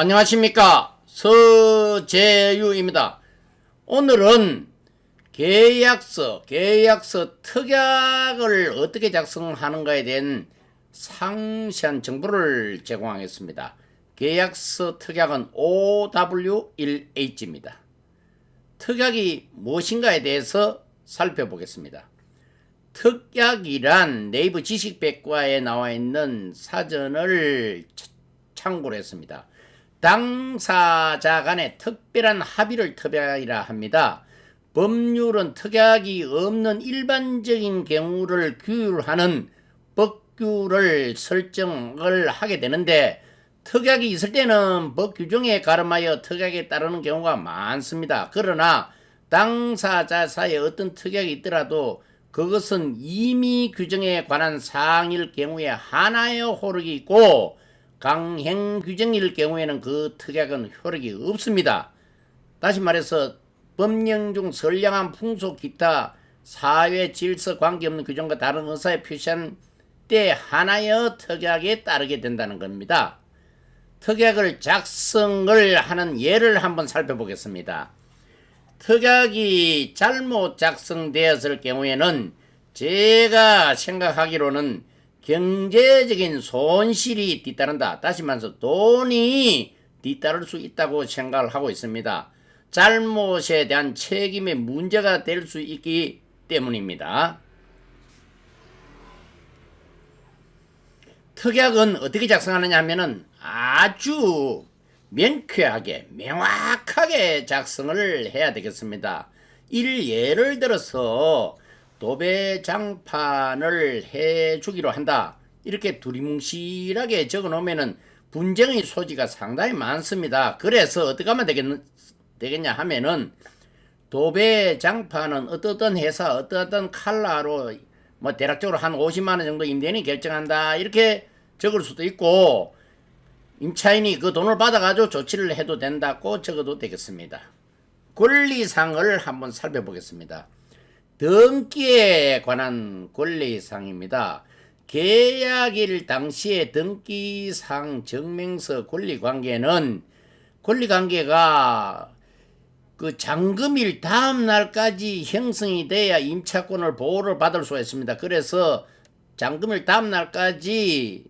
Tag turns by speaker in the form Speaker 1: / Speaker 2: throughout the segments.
Speaker 1: 안녕하십니까 서재유입니다. 오늘은 계약서, 계약서 특약을 어떻게 작성하는가에 대한 상세한 정보를 제공하겠습니다. 계약서 특약은 OW1H입니다. 특약이 무엇인가에 대해서 살펴보겠습니다. 특약이란 네이버 지식백과에 나와 있는 사전을 차- 참고를 했습니다. 당사자 간의 특별한 합의를 특약이라 합니다. 법률은 특약이 없는 일반적인 경우를 규율하는 법규를 설정을 하게 되는데 특약이 있을 때는 법 규정에 가름하여 특약에 따르는 경우가 많습니다. 그러나 당사자 사이에 어떤 특약이 있더라도 그것은 이미 규정에 관한 사항일 경우에 하나의 효력이 있고 강행 규정일 경우에는 그 특약은 효력이 없습니다. 다시 말해서 법령 중 선량한 풍속 기타 사회 질서 관계없는 규정과 다른 의사에 표시한 때 하나의 특약에 따르게 된다는 겁니다. 특약을 작성을 하는 예를 한번 살펴보겠습니다. 특약이 잘못 작성되었을 경우에는 제가 생각하기로는 경제적인 손실이 뒤따른다. 다시 말해서 돈이 뒤따를 수 있다고 생각을 하고 있습니다. 잘못에 대한 책임의 문제가 될 수 있기 때문입니다. 특약은 어떻게 작성하느냐 하면은 아주 명쾌하게 명확하게 작성을 해야 되겠습니다. 일 예를 들어서 도배장판을 해 주기로 한다. 이렇게 두리뭉실하게 적어 놓으면은 분쟁의 소지가 상당히 많습니다. 그래서 어떻게 하면 되겠, 되겠냐 하면은 도배장판은 어떤 회사 어떤 칼라로 뭐 대략적으로 한 50만 원 정도 임대인이 결정한다. 이렇게 적을 수도 있고 임차인이 그 돈을 받아가지고 조치를 해도 된다고 적어도 되겠습니다. 권리상을 한번 살펴보겠습니다. 등기에 관한 권리상입니다. 계약일 당시의 등기상 증명서 권리관계는 권리관계가 그 잔금일 다음 날까지 형성이 돼야 임차권을 보호를 받을 수가 있습니다. 그래서 잔금일 다음 날까지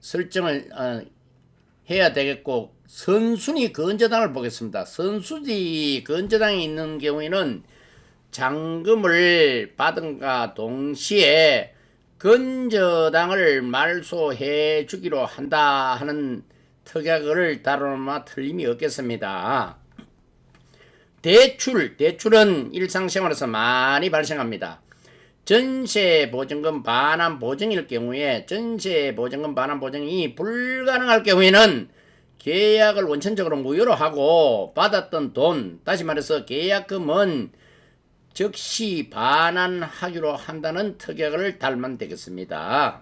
Speaker 1: 설정을 어, 해야 되겠고 선순위 건저당을 보겠습니다. 선순위 건저당이 있는 경우에는 잔금을 받은가 동시에 건저당을 말소해 주기로 한다 하는 특약을 다루마 틀림이 없겠습니다. 대출, 대출은 일상생활에서 많이 발생합니다. 전세 보증금 반환 보증일 경우에 전세 보증금 반환 보증이 불가능할 경우에는 계약을 원천적으로 무효로 하고 받았던 돈, 다시 말해서 계약금은 즉시 반환하기로 한다는 특약을 달면 되겠습니다.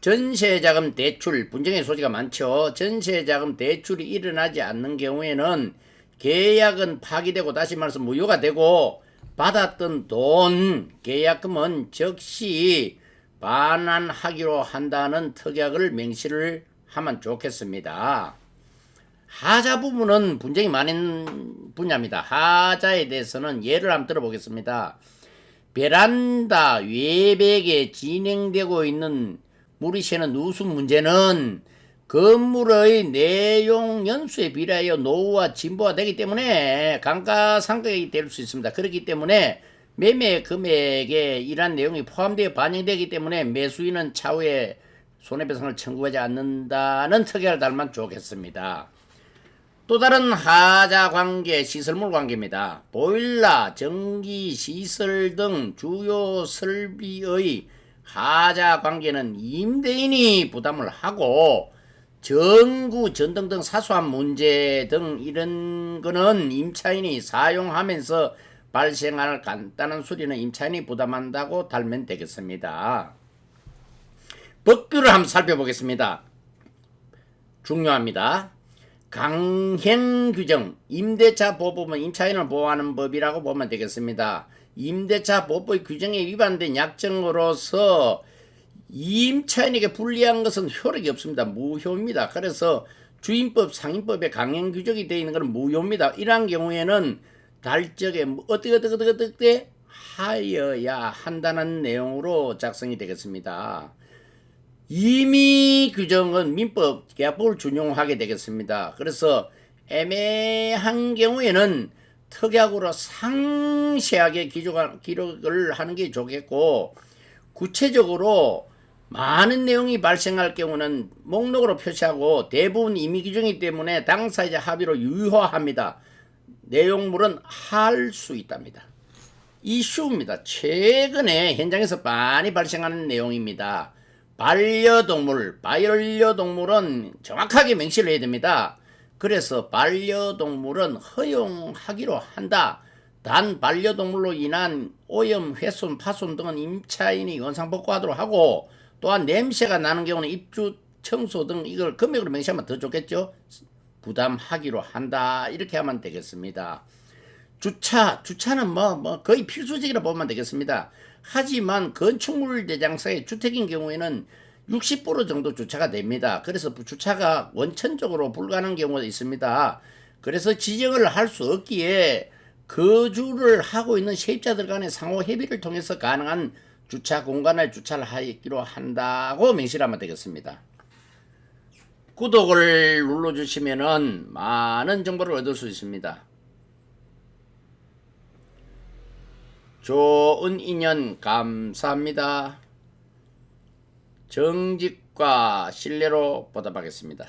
Speaker 1: 전세자금 대출 분쟁의 소지가 많죠. 전세자금 대출이 일어나지 않는 경우에는 계약은 파기되고 다시 말해서 무효가 되고 받았던 돈 계약금은 즉시 반환하기로 한다는 특약을 명시를 하면 좋겠습니다. 하자 부분은 분쟁이 많은 분야입니다. 하자에 대해서는 예를 한번 들어보겠습니다. 베란다 외벽에 진행되고 있는 물이 새는 누수 문제는 건물의 내용 연수에 비례하여 노후와 진보가 되기 때문에 감가상각이 될 수 있습니다. 그렇기 때문에 매매 금액에 이러한 내용이 포함되어 반영되기 때문에 매수인은 차후에 손해배상을 청구하지 않는다는 특약을 달면 좋겠습니다. 또 다른 하자 관계 시설물 관계입니다. 보일러, 전기, 시설 등 주요 설비의 하자 관계는 임대인이 부담을 하고 전구, 전등 등 사소한 문제 등 이런 거는 임차인이 사용하면서 발생할 간단한 수리는 임차인이 부담한다고 달면 되겠습니다. 법규를 한번 살펴보겠습니다. 중요합니다. 강행 규정, 임대차 보호법은 임차인을 보호하는 법이라고 보면 되겠습니다. 임대차 보호법 규정에 위반된 약정으로서 임차인에게 불리한 것은 효력이 없습니다. 무효입니다. 그래서 주임법 상임법에 강행 규정이 되어 있는 것은 무효입니다. 이러한 경우에는 달적에 뭐 어떻게 어떻게 어떻게 어떻게 하여야 한다는 내용으로 작성이 되겠습니다. 임의 규정은 민법 계약법을 준용하게 되겠습니다. 그래서 애매한 경우에는 특약으로 상세하게 기록, 기록을 하는 게 좋겠고 구체적으로 많은 내용이 발생할 경우는 목록으로 표시하고 대부분 임의 규정이기 때문에 당사자 합의로 유효합니다. 내용물은 할 수 있답니다. 이슈입니다. 최근에 현장에서 많이 발생하는 내용입니다. 반려동물, 반려동물은 정확하게 명시를 해야 됩니다. 그래서 반려동물은 허용하기로 한다. 단 반려동물로 인한 오염, 훼손, 파손 등은 임차인이 원상복구하도록 하고 또한 냄새가 나는 경우는 입주 청소 등 이걸 금액으로 명시하면 더 좋겠죠. 부담하기로 한다. 이렇게 하면 되겠습니다. 주차, 주차는 뭐, 뭐 거의 필수적이라 보면 되겠습니다. 하지만 건축물 대장사의 주택인 경우에는 60% 정도 주차가 됩니다. 그래서 주차가 원천적으로 불가능한 경우가 있습니다. 그래서 지정을 할 수 없기에 거주를 하고 있는 세입자들 간의 상호 협의를 통해서 가능한 주차 공간에 주차를 하기로 한다고 명시를 하면 되겠습니다. 구독을 눌러주시면은 많은 정보를 얻을 수 있습니다. 좋은 인연 감사합니다. 정직과 신뢰로 보답하겠습니다.